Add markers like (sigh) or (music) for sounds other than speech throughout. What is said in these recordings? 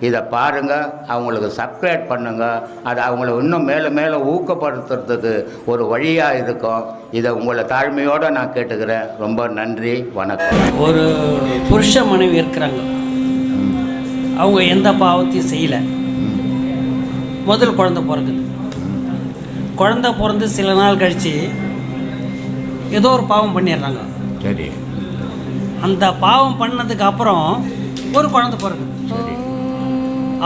இதை பாருங்க அவங்களுக்கு சப்ஸ்கிரைப் பண்ணுங்க. அது அவங்கள இன்னும் மேலே மேலே ஊக்கப்படுத்துறதுக்கு ஒரு வழியாக இருக்கும். இதை உங்களை தாழ்மையோடு நான் கேட்டுக்கிறேன். ரொம்ப நன்றி வணக்கம். ஒரு புருஷ மனைவி இருக்கிறாங்க. அவங்க எந்த பாவத்தையும் செய்யலை. முதல் குழந்தை பிறக்குது குழந்தை பிறந்து சில நாள் கழித்து ஏதோ ஒரு பாவம் பண்ணிடுறாங்க. சரி. அந்த பாவம் பண்ணதுக்கு அப்புறம் ஒரு குழந்தை பிறகுது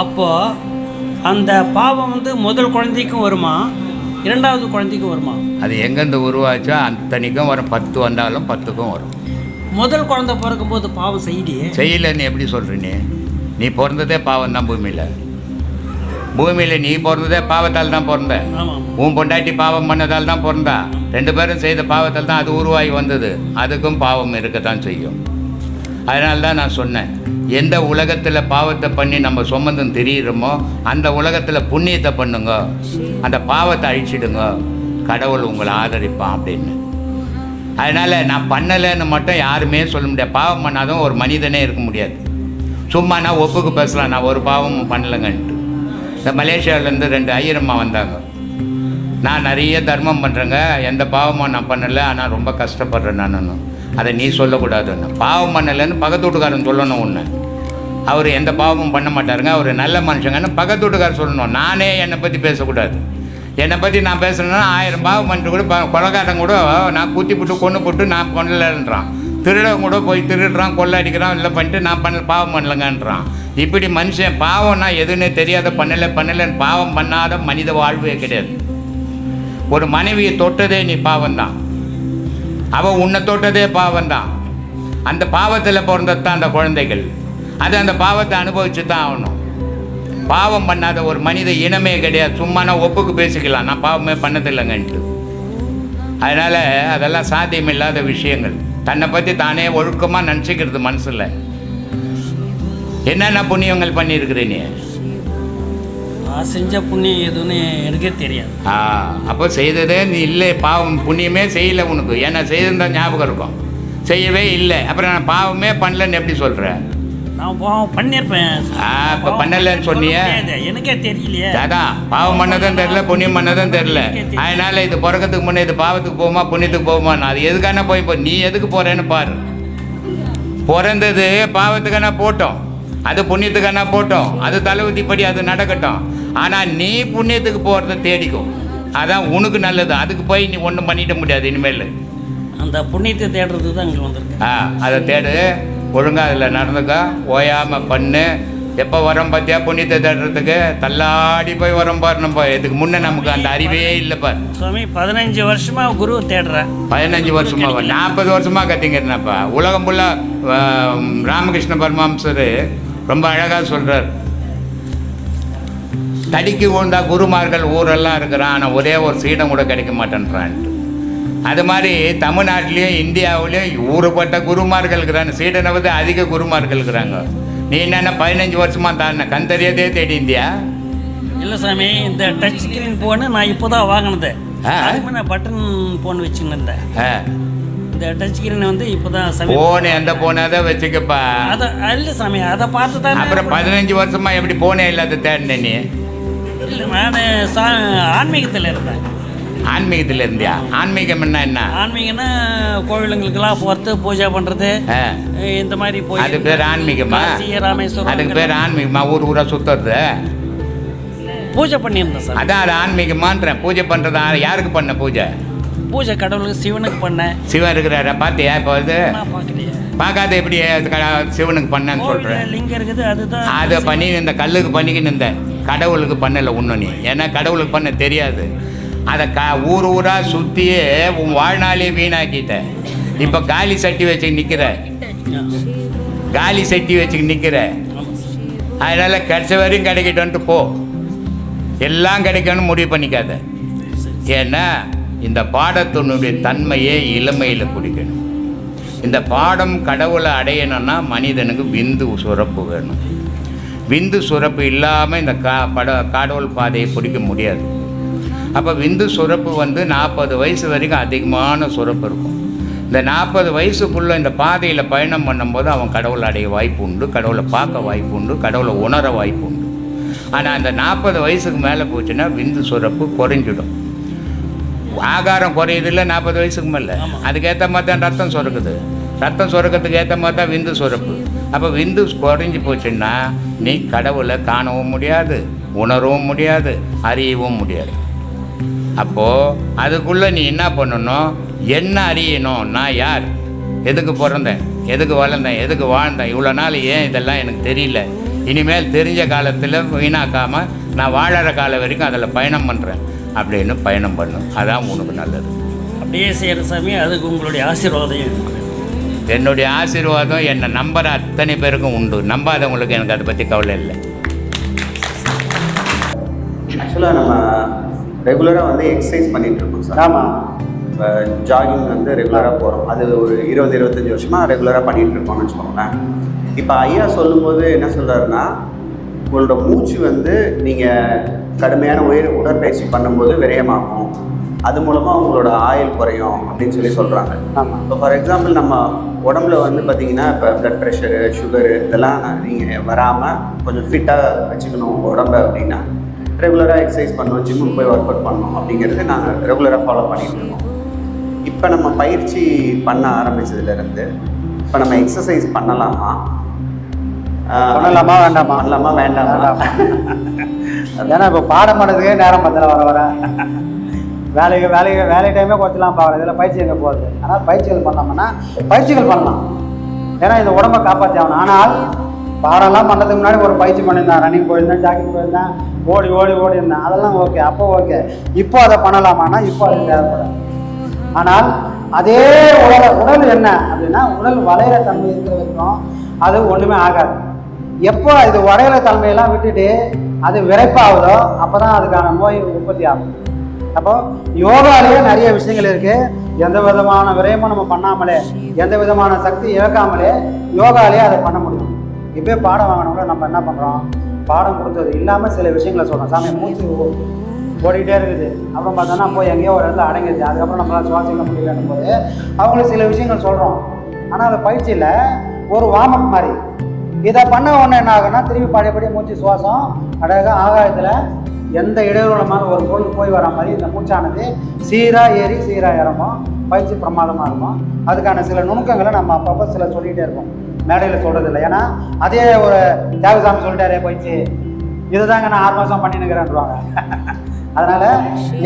அப்போது அந்த பாவம் வந்து முதல் குழந்தைக்கும் வருமா? இரண்டாவது குழந்தைக்கும் வருமா? அது எங்கேருந்து உருவாச்சோ அத்தனைக்கும் வரும். பத்து வந்தாலும் பத்துக்கும் வரும். முதல் குழந்தை பிறக்கும்போது பாவம் செய்யலையே செய்யலைன்னு எப்படி சொல்ற நீ? பிறந்ததே பாவம் தான் பூமியில். பூமியில் நீ பிறந்ததே பாவத்தால் தான் பிறந்த. உன் பொண்டாட்டி பாவம் பண்ணதால் தான் பிறந்தா. ரெண்டு பேரும் செய்த பாவத்தால் தான் அது உருவாகி வந்தது. அதுக்கும் பாவம் இருக்கத்தான் செய்யும். அதனால தான் நான் சொன்னேன் எந்த உலகத்தில் பாவத்தை பண்ணி நம்ம சுமந்தம் தெரியுறோமோ அந்த உலகத்தில் புண்ணியத்தை பண்ணுங்க. அந்த பாவத்தை அழிச்சிடுங்க. கடவுள் உங்களை ஆதரிப்பான் அப்படின்னு. அதனால் நான் பண்ணலைன்னு மட்டும் யாருமே சொல்ல முடியாது. பாவம் பண்ணாதான் ஒரு மனிதனே இருக்க முடியாது. சும்மா நான் ஒப்புக்கு பேசலாம் நான் ஒரு பாவமும் பண்ணலைங்கன்ட்டு. இந்த மலேசியாவிலேருந்து ரெண்டு ஐயரம்மா வந்தாங்க. நான் நிறைய தர்மம் பண்ணுறேங்க எந்த பாவமும் நான் பண்ணலை. ஆனால் ரொம்ப கஷ்டப்படுறேன் நான் அதை நீ சொல்லக்கூடாது ஒன்று பாவம் பண்ணலைன்னு பக்கத்து வீட்டுக்காரன் சொல்லணும் ஒன்று அவர் எந்த பாவமும் பண்ண மாட்டாருங்க. அவர் நல்ல மனுஷங்கன்னு பக்கத்து வீட்டுக்காரர் சொல்லணும். நானே என்னை பற்றி பேசக்கூடாது. என்னை பற்றி நான் பேசணுன்னா ஆயிரம் பாவம் பண்ணிட்டு கூட ப- கூட நான் குத்தி போட்டு கொன்று போட்டு நான் பண்ணலன்றான். திருடன் கூட போய் திருடுறான் கொள்ளை அடிக்கிறான் இல்லை பண்ணிட்டு நான் பண்ணல பாவம் பண்ணலங்கன்றான். இப்படி மனுஷன் பாவம்னா எதுன்னே தெரியாத பண்ணலை பண்ணலைன்னு பாவம் பண்ணாத மனித வாழ்வே கிடையாது. ஒரு மனைவியை தொட்டதே நீ பாவம்தான். அவள் உன்னை தொட்டதே பாவம்தான். அந்த பாவத்தில் பிறந்தது தான் அந்த குழந்தைகள். அது அந்த பாவத்தை அனுபவிச்சு தான் ஆகணும். பாவம் பண்ணாத ஒரு மனித இனமே கிடையாது. சும்மா நான் ஒப்புக்கு பேசிக்கலாம். நான் பாவமே பண்ணதில்லைங்கன்ட்டு. அதனால் அதெல்லாம் சாத்தியமில்லாத விஷயங்கள். தன்னை பற்றி தானே ஒழுக்கமாக நினச்சிக்கிறது மனசில். என்னென்ன புண்ணியங்கள் பண்ணியிருக்கிற நான் செஞ்ச புண்ணியம் எதுன்னு எனக்கே தெரியாது. ஆ அப்போ செய்ததே நீ இல்லை பாவம் புண்ணியமே செய்யலை உனக்கு. ஏன்னா செய்திருந்தா ஞாபகம் இருக்கும். செய்யவே இல்லை. அப்புறம் நான் பாவமே பண்ணலன்னு எப்படி சொல்கிற நான் பாவம் பண்ணியிருப்பேன் இப்ப பண்ணலைன்னு சொன்னியே? எனக்கே தெரியலையே. அதான் பாவம் பண்ணதும் தெரில புண்ணியம் பண்ணதும் தெரில அதனால இது பிறக்கிறதுக்கு முன்னே இது பாவத்துக்கு போகுமா புண்ணியத்துக்கு போகுமா? அது எதுக்கான போய் இப்போ நீ எதுக்கு போகிறேன்னு பாரு. பிறந்தது பாவத்துக்கான போட்டோம். அது புண்ணியத்துக்கான போட்டோம். அது தலைவிதிப்படி அது நடக்கட்டும். ஆனால் நீ புண்ணியத்துக்கு போகிறத தேடிக்கும் அதான் உனக்கு நல்லது. அதுக்கு போய் நீ ஒன்றும் பண்ணிட முடியாது இனிமேல். அந்த புண்ணியத்தை தேடுறது தான் இங்கே வந்திருக்கு ஆ அதை தேடு. ஒழுங்காக அதில் நடந்துக்க. ஓயாமல் பண்ணு. எப்போ வரோம் பார்த்தியா புண்ணியத்தை தேடுறதுக்கு? தள்ளாடி போய் வரோம் பாரு நம்ம. இதுக்கு முன்னே நமக்கு அந்த அறிவே இல்லை பார். சுவாமி பதினஞ்சு வருஷமா குரு தேடுறேன் பதினஞ்சு வருஷமா? நாற்பது வருஷமா கத்திங்கிறேனப்பா. உலகம் ஃபுல்லாக ராமகிருஷ்ண பரமஹம்சர் ரொம்ப அழகாக சொல்கிறார் தடிக்கு விழுந்தா குருமார்கள் ஊரெல்லாம் இருக்கிறான் ஆனால் ஒரே ஒரு சீடம் கூட கிடைக்க மாட்டேன்றான்ட்டு. அது மாதிரி தமிழ்நாட்டிலையும் இந்தியாவிலையும் ஊறுபட்ட குருமார்கள் இருக்கிறாங்க. சீடனை வந்து அதிக குருமார்கள் இருக்கிறாங்க. நீ என்னென்ன பதினஞ்சு வருஷமா தான் கண் தெரியாதே தேடி இந்தியா இல்லை சாமி இந்த டச் ஸ்க்ரீன் ஃபோனு நான் இப்போ தான் வாங்கினது நான் பட்டன் ஃபோன் ஆ. இந்த டச் ஸ்க்ரீன் வந்து இப்போ தான் சாமி. போன் எந்த போனாதான் வச்சுக்கப்பா. அதை இல்லை சாமி அதை பார்த்து தான் அப்புறம் பதினஞ்சு வருஷமா எப்படி போனே இல்லாத தேடின நீ? இல்லை நான் சா ஆன்மீகத்தில் இருந்தேன். ஆன்மீகத்தில் இருந்தியா? ஆன்மீகம் என்ன என்ன? ஆன்மீகம்னா கோவிலுங்களுக்கெல்லாம் போகிறது பூஜை பண்ணுறது. இந்த மாதிரி போய் அது பேர் ஆன்மீகமா? ராமேஸ்வரம் அதுக்கு பேர் ஆன்மீகமா? ஊர் ஊரா சுத்துறது? பூஜை பண்ணியிருந்தேன் சார். அதான் அது ஆன்மீகமான்றேன். பூஜை பண்ணுறது யாருக்கு பண்ண பூஜை? பூஜை கடவுளுக்கு சிவனுக்கு பண்ணேன். சிவன் இருக்கிறாரா? பார்த்தியா இப்போ வந்து பார்க்காத எப்படி சிவனுக்கு பண்ணேன்னு சொல்கிறேன் லிங்கம் இருக்குது அதுதான் அதை பண்ணி இந்த கல்லுக்கு பண்ணிக்கின்னு இருந்தேன். கடவுளுக்கு பண்ணலை ஒன்று நீ. ஏன்னா கடவுளுக்கு பண்ண தெரியாது. அதை க ஊர் ஊராக சுற்றியே உன் வாழ்நாளே வீணாக்கிட்ட. இப்போ காலி சட்டி வச்சு நிற்கிற காலி சட்டி வச்சு நிற்கிற அதனால் கிடைச்ச வரையும் கிடைக்கட்டும்ட்டு போ. எல்லாம் கிடைக்கணும்னு முடிவு பண்ணிக்காத. ஏன்னா இந்த பாடத்தினுடைய தன்மையே இளமையில் குடிக்கணும். இந்த பாடம் கடவுளை அடையணும்னா மனிதனுக்கு விந்து சுரப்பு வேணும். விந்து சுரப்பு இல்லாமல் இந்த கா பட கடவுள் பாதையை பிடிக்க முடியாது. அப்போ விந்து சுரப்பு வந்து நாற்பது வயசு வரைக்கும் அதிகமான சுரப்பு இருக்கும். இந்த நாற்பது வயசுக்குள்ளே இந்த பாதையில் பயணம் பண்ணும்போது அவன் கடவுளை அடைய வாய்ப்பு உண்டு கடவுளை பார்க்க வாய்ப்பு உண்டு கடவுளை உணர வாய்ப்பு உண்டு. ஆனால் அந்த நாற்பது வயசுக்கு மேலே போச்சுன்னா விந்து சுரப்பு குறைஞ்சிடும். ஆகாரம் குறையுதில்ல நாற்பது வயசுக்கு மேலே? அதுக்கேற்ற மாதிரி தான் ரத்தம் சுரக்குது. ரத்தம் சுரக்கிறதுக்கு ஏற்ற மாதிரி தான் விந்து சுரப்பு. அப்போ விந்து குறைஞ்சி போச்சுன்னா நீ கடவுளை காணவும் முடியாது உணரவும் முடியாது அறியவும் முடியாது. அப்போது அதுக்குள்ளே நீ என்ன பண்ணணும்? என்ன அறியணும்? நான் யார்? எதுக்கு பிறந்தேன்? எதுக்கு வளர்ந்தேன்? எதுக்கு வாழ்ந்தேன்? இவ்வளோ நாள் ஏன் இதெல்லாம் எனக்கு தெரியல. இனிமேல் தெரிஞ்ச காலத்தில் வீணாக்காமல் நான் வாழற காலம் வரைக்கும் அதில் பயணம் பண்ணுறேன் அப்படின்னு பயணம் பண்ணும். அதான் உனக்கு நல்லது. அப்படியே செய்கிற சாமி அதுக்கு உங்களுடைய ஆசீர்வாதம் என்னுடைய ஆசீர்வாதம் என்னை நம்புற அத்தனை பேருக்கும் உண்டு. நம்பாதவங்களுக்கு எனக்கு அதை பற்றி கவலை இல்லை. ஆக்சுவலாக நம்ம ரெகுலராக வந்து எக்ஸசைஸ் பண்ணிட்டு இருக்கோம் சார் ஆமாம் இப்போ ஜாகிங் வந்து ரெகுலராக போகிறோம் அது ஒரு இருபது இருபத்தஞ்சி வருஷமாக ரெகுலராக பண்ணிட்டு இருக்கோம்னு வச்சுக்கோங்களேன். இப்போ ஐயா சொல்லும்போது என்ன சொல்கிறாருன்னா உங்களோட மூச்சு வந்து நீங்கள் கடுமையான உயிர் உடற்பயிற்சி பண்ணும்போது விரயமாகும். அது மூலமாக உங்களோட ஆயுள் குறையும் அப்படின்னு சொல்லி சொல்கிறாங்க ஆமாம் இப்போ ஃபார் எக்ஸாம்பிள் நம்ம உடம்புல வந்து பார்த்தீங்கன்னா இப்போ ப்ளட் ப்ரெஷரு சுகரு இதெல்லாம் நீங்கள் வராமல் கொஞ்சம் ஃபிட்டாக வச்சுக்கணும் உங்கள் உடம்ப அப்படின்னா ரெகுலராக எக்ஸசைஸ் பண்ணணும் ஜிம்முக்கு போய் ஒர்க் அவுட் பண்ணணும் அப்படிங்கிறது நாங்கள் ரெகுலராக ஃபாலோ பண்ணிட்டு இருக்கோம். இப்போ நம்ம பயிற்சி பண்ண ஆரம்பிச்சதுலேருந்து இப்போ நம்ம எக்ஸசைஸ் பண்ணலாமா? பண்ணலாமா வேண்டாமா? பண்ணலாமா வேண்டாமா. ஏன்னா இப்போ பாடம் பண்ணதுக்கே நேரம் பத்தல வர வர. வேலைக்கு வேலைக்கு வேலை டைமே குறைச்சலாம் பார்க்குறது இதில் பயிற்சி எங்கே போகுது? ஆனால் பயிற்சிகள் பண்ணோம்னா பயிற்சிகள் பண்ணலாம். ஏன்னா இந்த உடம்பை காப்பாற்றி ஆகணும் ஆனால் பாடம்லாம் பண்ணுறதுக்கு முன்னாடி ஒரு பயிற்சி பண்ணியிருந்தேன். ரன்னிங் போயிருந்தேன் ஜாக்கிங் போயிருந்தேன் ஓடி ஓடி ஓடி இருந்தேன். அதெல்லாம் ஓகே அப்போ ஓகே இப்போ அதை பண்ணலாமான்னா இப்போ அது தேவைப்படாது. ஆனால் அதே உடல் உடல் என்ன அப்படின்னா உடல் வளையிற தன்மை இருக்கிற வரைக்கும் அது ஒன்றுமே ஆகாது. எப்போ இது உடையிற தன்மையெல்லாம் விட்டுட்டு அது விரைப்பாகுதோ அப்போ தான் அதுக்கான நோய் உற்பத்தி ஆகும். அப்போ யோகாலேயே நிறைய விஷயங்கள் இருக்கு. எந்த விதமான விரயமும் நம்ம பண்ணாமலே எந்த விதமான சக்தி இழக்காமலே யோகாலேயே அதை பண்ண முடியும். இப்போயே பாடம் வாங்கினவங்கள நம்ம என்ன பண்ணுறோம் பாடம் கொடுத்தது இல்லாமல் சில விஷயங்களை சொல்கிறோம் சாமி மூச்சு ஓடிக்கிட்டே இருக்குது. அப்புறம் பார்த்தோன்னா போய் எங்கேயோ ஒரு இடத்துல அடங்கிடுச்சு அதுக்கப்புறம் நம்மளால் சுவாசிக்க முடியலன்னும் போது அவங்களுக்கு சில விஷயங்கள் சொல்கிறோம் ஆனால் அந்த பயிற்சியில் ஒரு வார்ம் மாதிரி. இதை பண்ண உடனே என்ன ஆகுன்னா திரும்பி பழையபடி மூச்சு சுவாசம் அழகாக ஆகாயத்தில் எந்த இடையூறுலமான ஒரு பொருள் போய் வர மாதிரி இந்த மூச்சானது சீராக ஏறி சீராக இறங்கும். பயிற்சி பிரமாதமாக இருக்கும். அதுக்கான சில நுணுக்கங்களை நம்ம அப்பப்போ சில சொல்லிகிட்டே இருக்கோம் மேடையில் சொல்கிறது இல்லை ஏன்னா அதே ஒரு தேவசாமி சொல்லிட்டாரே பயிற்சி இதுதாங்க நான் ஆறு மாதம் பண்ணினுக்கிறேன்றாங்க (laughs) அதனால்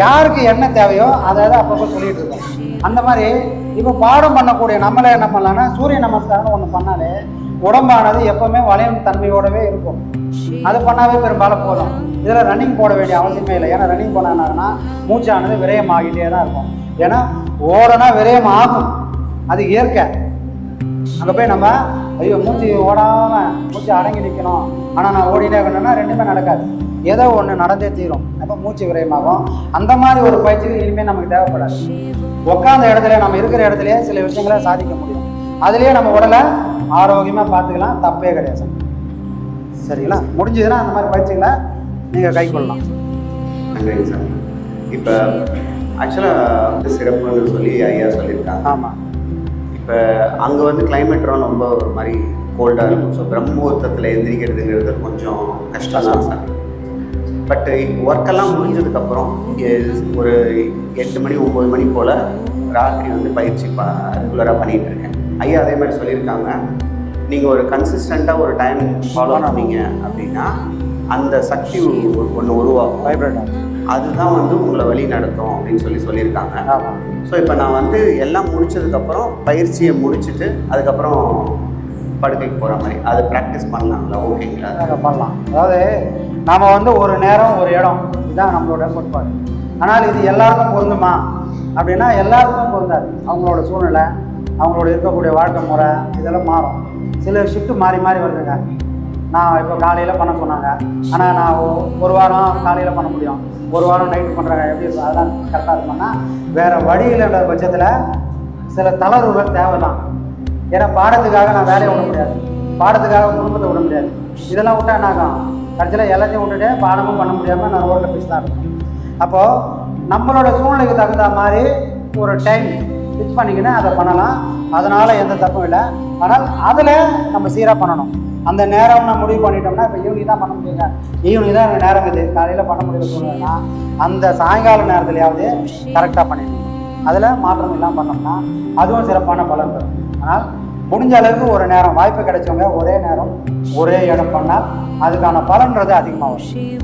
யாருக்கு என்ன தேவையோ அதை தான் அப்பப்போ சொல்லிகிட்டு இருக்கோம். அந்த மாதிரி இப்போ பாடம் பண்ணக்கூடிய நம்மளே என்ன பண்ணலாம்னா சூரிய நமஸ்காரம் ஒன்று பண்ணாலே உடம்பானது எப்பவுமே வளையும் தன்மையோடவே இருக்கும். அது பண்ணாவே பெரும்பாலும் போதும். இதில் ரன்னிங் போட வேண்டிய அவசியமே இல்லை. ஏன்னா ரன்னிங் போனாங்கன்னா மூச்சானது விரயம் ஆகிட்டே தான் இருக்கும். ஏன்னா ஓடனா விரயம் ஆகும் அது இயற்கை. அங்கே போய் நம்ம ஐயோ மூச்சு ஓடாமல் மூச்சு அடங்கி நிற்கணும் ஆனால் நான் ஓடினே இருக்கணும்னா ரெண்டுமே நடக்காது. ஏதோ ஒன்று நடந்தே தீரும். அப்போ மூச்சு விரயமாகும். அந்த மாதிரி ஒரு பயிற்சிகள் இனிமேல் நமக்கு தேவைப்படாது. உட்காந்த இடத்துல நம்ம இருக்கிற இடத்துலயே சில விஷயங்களை சாதிக்க முடியும். அதுலேயே நம்ம உடலை ஆரோக்கியமாக பார்த்துக்கலாம். தப்பே கிடையாது. சரிங்களா? முடிஞ்சதுன்னா அந்த மாதிரி பயிற்சிகளை நீங்கள் கை கொள்ளலாம். நன்றிங்க சார் இப்போ ஆக்சுவலாக வந்து சிறப்புன்னு சொல்லி ஐயா சொல்லியிருக்காங்க. ஆமாம் இப்போ அங்கே வந்து கிளைமேட்லாம் ரொம்ப ஒரு மாதிரி கோல்டாக இருக்கும். ஸோ பிரம்மமுகூர்த்தத்தில் எந்திரிக்கிறதுங்கிறது கொஞ்சம் கஷ்டம் தான் சார் பட்டு ஒர்க்கெல்லாம் முடிஞ்சதுக்கப்புறம் இங்கே ஒரு எட்டு மணி ஒம்பது மணி போல் ராத்திரி வந்து பயிற்சி ப ரெகுலராக பண்ணிகிட்டு இருக்கேன் ஐயா அதே மாதிரி சொல்லியிருக்காங்க. நீங்கள் ஒரு கன்சிஸ்டண்ட்டாக ஒரு டைம் ஃபாலோ பண்ணீங்க அப்படின்னா அந்த சக்தி ஒன்று உருவாகும். வைப்ரேட் அதுதான் வந்து உங்களை வழி நடத்தும் அப்படின்னு சொல்லி சொல்லியிருக்காங்க. ஸோ இப்போ நான் வந்து எல்லாம் முடிச்சதுக்கப்புறம் பயிற்சியை முடிச்சுட்டு அதுக்கப்புறம் படுக்கைக்கு போகிற மாதிரி. அதை ப்ராக்டிஸ் பண்ணலாங்களா ஓகேங்களா பண்ணலாம். அதாவது நாம் வந்து ஒரு நேரம் ஒரு இடம். இதுதான் நம்மளோட கோட்பாடு. ஆனால் இது எல்லாருக்கும் பொருந்துமா? அப்படின்னா எல்லாருக்கும் பொருந்தாது. அவங்களோட சூழ்நிலை அவங்களோட இருக்கக்கூடிய வாழ்க்கை முறை இதெல்லாம் மாறும். சில ஷிஃப்ட்டு மாறி மாறி வருதுங்க. நான் இப்போ காலையில் பண்ண சொன்னாங்க. ஆனால் நான் ஒரு வாரம் காலையில் பண்ண முடியும். ஒரு வாரம் நைட்டு பண்ணுறாங்க எப்படி இருக்கும்? அதெல்லாம் கரெக்டாக இருக்கும்னா வேறு வழியில்ன்ற பட்சத்தில் சில தளர்வுகள் தேவைதான். ஏன்னா பாடத்துக்காக நான் வேலையை விட முடியாது. பாடத்துக்காக குடும்பத்தை விட முடியாது. இதெல்லாம் விட்டா என்ன ஆகும்? கடைசியில் எல்லாத்தையும் விட்டுட்டு பாடமும் பண்ண முடியாமல் நான் ரோட்டில் போய் தான் இருக்கேன் அப்போது நம்மளோட சூழ்நிலைக்கு தகுந்த மாதிரி ஒரு டைம் ஃபிக்ஸ் பண்ணிக்கின்னு அதை பண்ணலாம். அதனால் எந்த தப்பும் இல்லை. ஆனால் அதில் நம்ம சீராக பண்ணணும். அந்த நேரம் நான் முடிவு பண்ணிட்டோம்னா இப்போ ஈவினிங் தான் பண்ண முடியுங்க. ஈவினிங் தான் எனக்கு நேரம் இது. காலையில் பண்ண முடியல சூழ்நிலைனா அந்த சாயங்கால நேரத்துலையாவது கரெக்டாக பண்ணிடணும் அதில் மாற்றம் இல்லாமல் பண்ணோம்னா அதுவும் சிறப்பான பலன் தரும் ஆனால் முடிஞ்ச அளவுக்கு ஒரு நேரம் வாய்ப்பு கிடைச்சவங்க ஒரே நேரம் ஒரே இடம் பண்ணால் அதுக்கான பலன்றது அதிகமாக வரும்.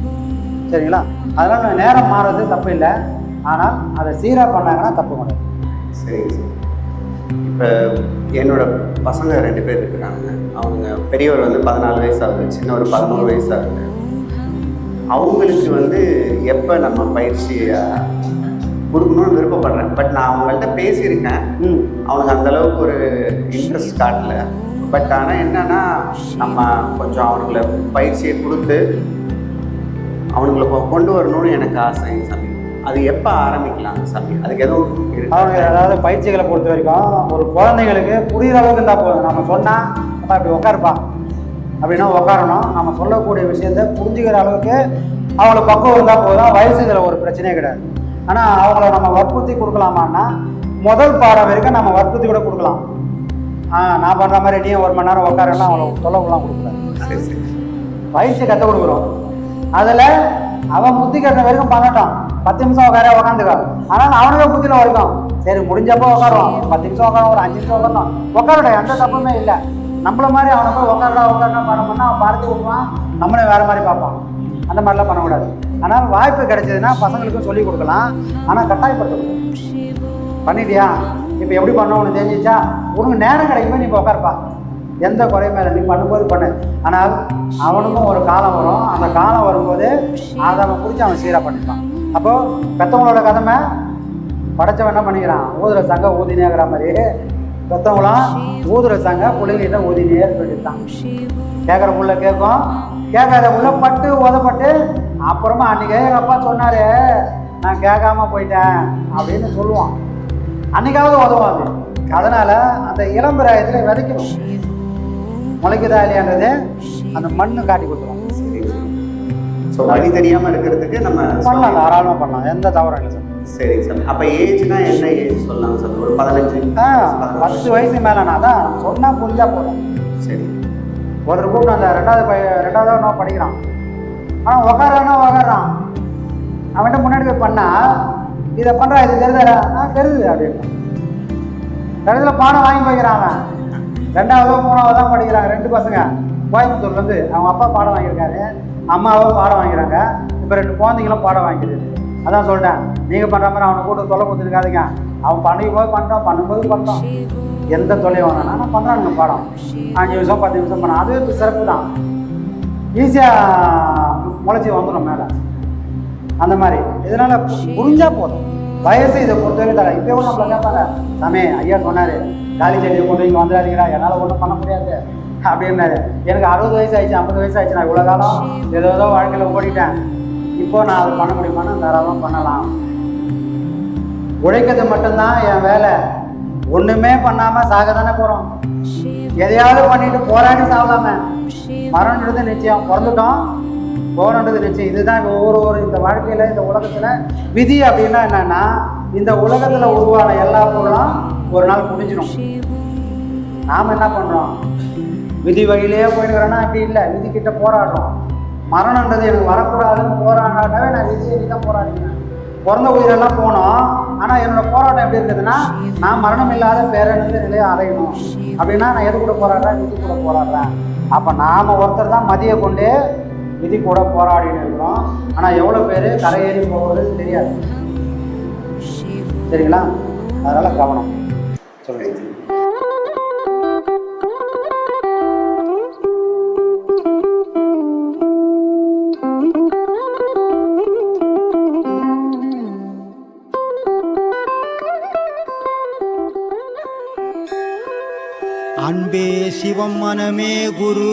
சரிங்களா? அதனால் நேரம் மாறுறது தப்பு இல்லை. ஆனால் அதை சீராக பண்ணாங்கன்னா தப்பு கிடையாது. சரி சரி. இப்போ என்னோட பசங்க ரெண்டு பேர் இருக்கிறாங்க. அவங்க பெரியவர் வந்து பதினாலு வயசு ஆகுது சின்னவர் பதினோரு வயசு ஆகுது அவங்களுக்கு வந்து எப்போ நம்ம பயிற்சியை கொடுக்கணும்னு விருப்பப்படுறேன். பட் நான் அவங்கள்ட்ட பேசியிருக்கேன். அவனுக்கு அந்த அளவுக்கு ஒரு இன்ட்ரெஸ்ட் காட்டல. பட் ஆனால் என்னன்னா நம்ம கொஞ்சம் அவனுங்களை பயிற்சியை கொடுத்து அவனுங்களை கொண்டு வரணும்னு எனக்கு ஆசை சாமி அது எப்போ ஆரம்பிக்கலாம் சாமி அதுக்கு எதுவும் அவங்க அதாவது பயிற்சிகளை பொறுத்த வரைக்கும் ஒரு குழந்தைங்களுக்கு புரியுற அளவுக்கு இருந்தால் போதும். நம்ம சொன்னால் அப்பா இப்படி உட்காருப்பா அப்படின்னா உட்காரணும் நம்ம சொல்லக்கூடிய விஷயத்த புரிஞ்சுக்கிற அளவுக்கு அவங்களுக்கு பக்குவம் இருந்தால் போதும். வயசு இதில் ஒரு பிரச்சனையே கிடையாது. ஆனால் அவங்கள நம்ம வற்புறுத்தி கொடுக்கலாமான்னா முதல் பாடம் வரைக்கும் நம்ம வற்புறுத்தி கூட கொடுக்கலாம். நான் பண்ணுற மாதிரி நீ ஒரு மணி நேரம் உட்காரன்னா அவங்கள தொல்லைலாம் கொடுக்கூடாது சரி சரி. பயிற்சி கற்றுக் கொடுக்குறோம். அதில் அவன் புத்தி கட்டுற வரைக்கும் பண்ணட்டும். பத்து நிமிஷம் உட்கார உட்காந்துக்கோ. ஆனால் அவனுக்கு புத்தியில் வரைக்கும் சரி முடிஞ்சப்போ உட்காருவோம். பத்து நிமிஷம் உட்காரும் ஒரு அஞ்சு நிமிஷம் உட்காரணும். உட்காரட்டும் எந்த தப்புமே இல்லை. நம்மள மாதிரி அவனை போய் உட்காரடா உட்காரடா பண்ணோம்னா அவன் பார்த்து விடுவான் நம்மளே வேறு மாதிரி பார்ப்பான். அந்த மாதிரிலாம் பண்ணக்கூடாது. ஆனால் வாய்ப்பு கிடைச்சதுன்னா பசங்களுக்கும் சொல்லிக் கொடுக்கலாம். ஆனால் கட்டாயப்படுத்தக்கூடாது. பண்ணிட்டியா? இப்போ எப்படி பண்ணோம் உனக்கு தெரிஞ்சிச்சா? உனக்கு நேரம் கிடைக்குமே நீ இப்போ உட்காருப்பா. எந்த குறையுமே இல்லை. நீ பண்ணும்போது பண்ணு. ஆனால் அவனுக்கும் ஒரு காலம் வரும். அந்த காலம் வரும்போது அதை அவன் பிடிச்சி அவன் சீராக பண்ணிப்பான். அப்போது பெற்றவங்களோட கடமை படைச்சவன் என்ன பண்ணிக்கிறான்? ஊதுற சங்க ஊதினேங்கிற மாதிரி. பெற்றவங்களாம் ஊதுற சங்க பிள்ளைங்கிட்ட ஊதினே சொல்லிட்டான் கேட்குற புள்ள கேட்கும் கேட்காத புள்ள பட்டு உதப்பட்டு அப்புறமா அன்றைக்கி எங்கள் அப்பா சொன்னார் நான் கேட்காம போயிட்டேன் அப்படின்னு சொல்லுவான். அன்னைக்காவது உதவும் அது. அதனால் அந்த இளம்பிராயத்தில் விதைக்கணும். முளைக்குதா இல்லையான்றது அந்த மண்ணு காட்டி கொடுத்துரும். ஸோ வழி தெரியாமல் இருக்கிறதுக்கு நம்ம பண்ணலாம் தாராளமாக பண்ணலாம். எந்த தவறும் இல்லை சார். சரிங்க சார். அப்போ ஏஜ்னா என்ன ஏஜ் சொல்லலாம் சார்? ஒரு பதினஞ்சு ஆ பத்து வயசு மேலேனா தான் சொன்னால் புரிஞ்சா போதும். சரி. ஒருத்தர் கூப்பிட்டு அந்த ரெண்டாவது பைய ரெண்டாவது நான் படிக்கிறான். ஆனால் உக்காரானா உக்காரான். அவன்கிட்ட முன்னாடி போய் பண்ணா இதை பண்ணுறா இது தெரியுதா? ஆ தெரியுது அப்படின்னு கடைசியில் பாடம் வாங்கி போய்க்கிறான் அவன். ரெண்டாவதோ மூணாவதோ தான் படிக்கிறாங்க. ரெண்டு பசங்க. கோயம்புத்தூர்லேருந்து அவங்க அப்பா பாடம் வாங்கியிருக்காரு. அம்மாவும் பாடம் வாங்கிறாங்க இப்போ ரெண்டு குழந்தைங்களும் பாடம் வாங்கிடுது அதான் சொல்லிட்டேன். நீங்கள் பண்ணுற மாதிரி அவனை கூட்டு தொலை கொடுத்துருக்காதீங்க. அவன் பண்ணும் போது பண்ணுறோம் பண்ணும்போது பண்ணுறான் எந்த தொலை வேணாம். ஆனால் பண்ணுறானுங்க பாடம். அஞ்சு நிமிஷம் பத்து நிமிஷம் பண்ண அது சிறப்பு தான். ஈஸியாக முளைச்சி வந்துடும் மேலே. அந்த மாதிரி. இதனால் புரிஞ்சால் போதும். வயசு இதை பொறுத்தவரை தர இப்போ நம்மளை கேட்பாங்க. சாமி ஐயா சொன்னார் காலி செடியை கொண்டு இங்கே வந்துடாதீங்கடா என்னால் ஒன்றும் பண்ண முடியாது. அப்படின்னாரு. எனக்கு அறுபது வயசு ஆயிடுச்சு ஐம்பது வயசு ஆயிடுச்சு நான் இவ்வளோ காலம் ஏதோ ஏதோ வாழ்க்கையில் ஓடிட்டேன். இப்போ நான் அதை பண்ண முடியுமான்னு தாராளமாக பண்ணலாம். உழைக்கிறது மட்டும்தான் என் வேலை. ஒன்றுமே பண்ணாமல் சாக தானே போகிறோம் எதையாவது பண்ணிட்டு போராடி சாகலாம மரணம் நிச்சயம் பிறந்துட்டோம். போகணுன்றது நிச்சயம் இதுதான் ஒவ்வொரு ஒரு இந்த வாழ்க்கையில் இந்த உலகத்தில் விதி அப்படின்னா என்னன்னா இந்த உலகத்தில் உருவான எல்லா பொருளும் ஒரு நாள் முடிஞ்சிடும் நாம் என்ன பண்ணுறோம் விதி வழியிலேயே போயிடுக்கிறோன்னா அப்படி இல்லை. விதி கிட்ட போராடுறோம். மரணன்றது எனக்கு வரக்கூடாதுன்னு போராடாவே நான் விதியை தான் போராடினேன். பிறந்த உயிரெல்லாம் போனோம். ஆனால் என்னோட போராட்டம் எப்படி இருக்குதுன்னா நான் மரணம் இல்லாத பேரணிந்த நிலையை அடையணும். அப்படின்னா நான் எது கூட போராடுறேன்? விதி கூட போராடுறேன். அப்போ நாம் ஒருத்தர் தான் மதியை கொண்டு விதி கூட போராடிட்டு இருக்கிறோம். ஆனால் எவ்வளோ பேர் கரையேறி போகிறது தெரியாது. சரிங்களா? அதனால் கவனம். சொல்லுங்கள் அன்பே சிவம் மனமே குரு.